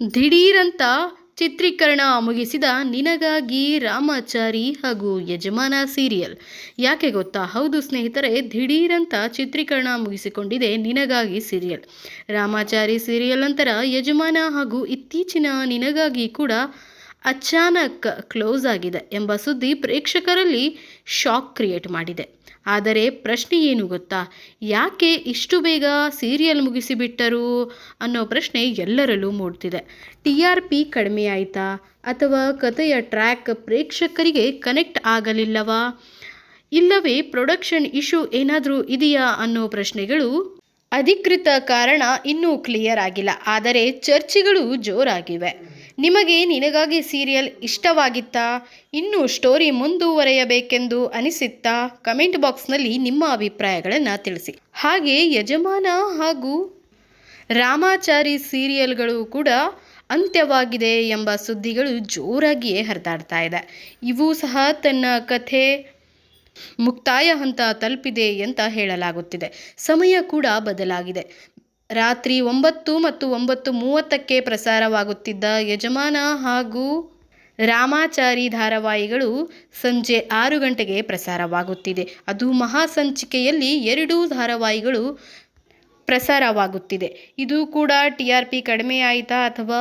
ದಿಢೀರಂತ ಚಿತ್ರೀಕರಣ ಮುಗಿಸಿದ ನಿನಗಾಗಿ ರಾಮಾಚಾರಿ ಹಾಗೂ ಯಜಮಾನ ಸೀರಿಯಲ್. ಯಾಕೆ ಗೊತ್ತಾ? ಹೌದು ಸ್ನೇಹಿತರೆ, ದಿಢೀರಂತ ಚಿತ್ರೀಕರಣ ಮುಗಿಸಿಕೊಂಡಿದೆ ನಿನಗಾಗಿ ಸೀರಿಯಲ್. ರಾಮಾಚಾರಿ ಸೀರಿಯಲ್ ನಂತರ ಯಜಮಾನ ಹಾಗೂ ಇತ್ತೀಚಿನ ನಿನಗಾಗಿ ಕೂಡ ಅಚಾನಕ್ ಕ್ಲೋಸ್ ಆಗಿದೆ ಎಂಬ ಸುದ್ದಿ ಪ್ರೇಕ್ಷಕರಲ್ಲಿ ಶಾಕ್ ಕ್ರಿಯೇಟ್ ಮಾಡಿದೆ. ಆದರೆ ಪ್ರಶ್ನೆ ಏನು ಗೊತ್ತಾ? ಯಾಕೆ ಇಷ್ಟು ಬೇಗ ಸೀರಿಯಲ್ ಮುಗಿಸಿಬಿಟ್ಟರು ಅನ್ನೋ ಪ್ರಶ್ನೆ ಎಲ್ಲರಲ್ಲೂ ಮೂಡ್ತಿದೆ. ಟಿ ಆರ್ ಪಿ ಕಡಿಮೆ ಆಯಿತಾ? ಅಥವಾ ಕಥೆಯ ಟ್ರ್ಯಾಕ್ ಪ್ರೇಕ್ಷಕರಿಗೆ ಕನೆಕ್ಟ್ ಆಗಲಿಲ್ಲವಾ? ಇಲ್ಲವೇ ಪ್ರೊಡಕ್ಷನ್ ಇಶ್ಯೂ ಏನಾದರೂ ಇದೆಯಾ ಅನ್ನೋ ಪ್ರಶ್ನೆಗಳು ಅಧಿಕೃತ ಕಾರಣ ಇನ್ನೂ ಕ್ಲಿಯರ್ ಆಗಿಲ್ಲ. ಆದರೆ ಚರ್ಚೆಗಳು ಜೋರಾಗಿವೆ. ನಿಮಗೆ ನಿನಗಾಗಿ ಸೀರಿಯಲ್ ಇಷ್ಟವಾಗಿತ್ತಾ? ಇನ್ನೂ ಸ್ಟೋರಿ ಮುಂದುವರೆಯಬೇಕೆಂದು ಅನಿಸಿತ್ತಾ? ಕಮೆಂಟ್ ಬಾಕ್ಸ್ನಲ್ಲಿ ನಿಮ್ಮ ಅಭಿಪ್ರಾಯಗಳನ್ನು ತಿಳಿಸಿ. ಹಾಗೆ ಯಜಮಾನ ಹಾಗೂ ರಾಮಾಚಾರಿ ಸೀರಿಯಲ್ಗಳು ಕೂಡ ಅಂತ್ಯವಾಗಿದೆ ಎಂಬ ಸುದ್ದಿಗಳು ಜೋರಾಗಿಯೇ ಹರಿದಾಡ್ತಾ ಇದೆ. ಇವು ಸಹ ತನ್ನ ಕಥೆ ಮುಕ್ತಾಯ ಹಂತ ತಲುಪಿದೆ ಅಂತ ಹೇಳಲಾಗುತ್ತಿದೆ. ಸಮಯ ಕೂಡ ಬದಲಾಗಿದೆ. ರಾತ್ರಿ ಒಂಬತ್ತು ಮತ್ತು ಒಂಬತ್ತು ಮೂವತ್ತಕ್ಕೆ ಪ್ರಸಾರವಾಗುತ್ತಿದ್ದ ಯಜಮಾನ ಹಾಗೂ ರಾಮಾಚಾರಿ ಧಾರಾವಾಹಿಗಳು ಸಂಜೆ ಆರು ಗಂಟೆಗೆ ಪ್ರಸಾರವಾಗುತ್ತಿದೆ. ಅದು ಮಹಾಸಂಚಿಕೆಯಲ್ಲಿ ಎರಡೂ ಧಾರಾವಾಹಿಗಳು ಪ್ರಸಾರವಾಗುತ್ತಿದೆ. ಇದು ಕೂಡ ಟಿ ಆರ್ ಪಿ ಕಡಿಮೆ ಆಯಿತಾ ಅಥವಾ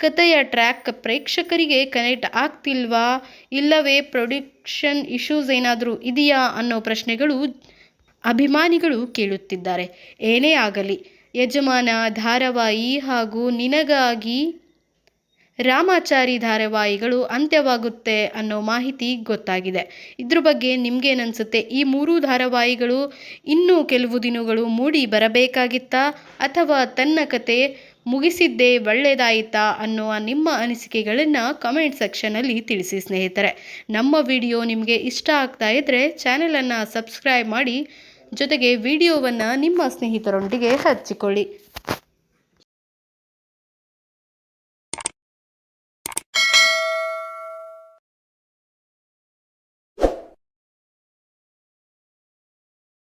ಕಥೆಯ ಟ್ರ್ಯಾಕ್ ಪ್ರೇಕ್ಷಕರಿಗೆ ಕನೆಕ್ಟ್ ಆಗ್ತಿಲ್ವಾ? ಇಲ್ಲವೇ ಪ್ರೊಡಕ್ಷನ್ ಇಶ್ಯೂಸ್ ಏನಾದರೂ ಇದೆಯಾ ಅನ್ನೋ ಪ್ರಶ್ನೆಗಳು ಅಭಿಮಾನಿಗಳು ಕೇಳುತ್ತಿದ್ದಾರೆ. ಏನೇ ಆಗಲಿ, ಯಜಮಾನ ಧಾರಾವಾಹಿ ಹಾಗೂ ನಿನಗಾಗಿ ರಾಮಾಚಾರಿ ಧಾರಾವಾಹಿಗಳು ಅಂತ್ಯವಾಗುತ್ತೆ ಅನ್ನೋ ಮಾಹಿತಿ ಗೊತ್ತಾಗಿದೆ. ಇದ್ರ ಬಗ್ಗೆ ನಿಮ್ಗೇನನ್ಸುತ್ತೆ? ಈ ಮೂರು ಧಾರಾವಾಹಿಗಳು ಇನ್ನೂ ಕೆಲವು ದಿನಗಳು ಮೂಡಿ ಬರಬೇಕಾಗಿತ್ತಾ? ಅಥವಾ ತನ್ನ ಕತೆ ಮುಗಿಸಿದ್ದೇ ಒಳ್ಳೆಯದಾಯಿತಾ ಅನ್ನುವ ನಿಮ್ಮ ಅನಿಸಿಕೆಗಳನ್ನು ಕಮೆಂಟ್ ಸೆಕ್ಷನಲ್ಲಿ ತಿಳಿಸಿ ಸ್ನೇಹಿತರೆ. ನಮ್ಮ ವಿಡಿಯೋ ನಿಮಗೆ ಇಷ್ಟ ಆಗ್ತಾ ಇದ್ದರೆ ಚಾನಲನ್ನು ಸಬ್ಸ್ಕ್ರೈಬ್ ಮಾಡಿ ಜೊತೆಗೆ ವಿಡಿಯೋವನ್ನು ನಿಮ್ಮ ಸ್ನೇಹಿತರೊಂದಿಗೆ ಹಂಚಿಕೊಳ್ಳಿ.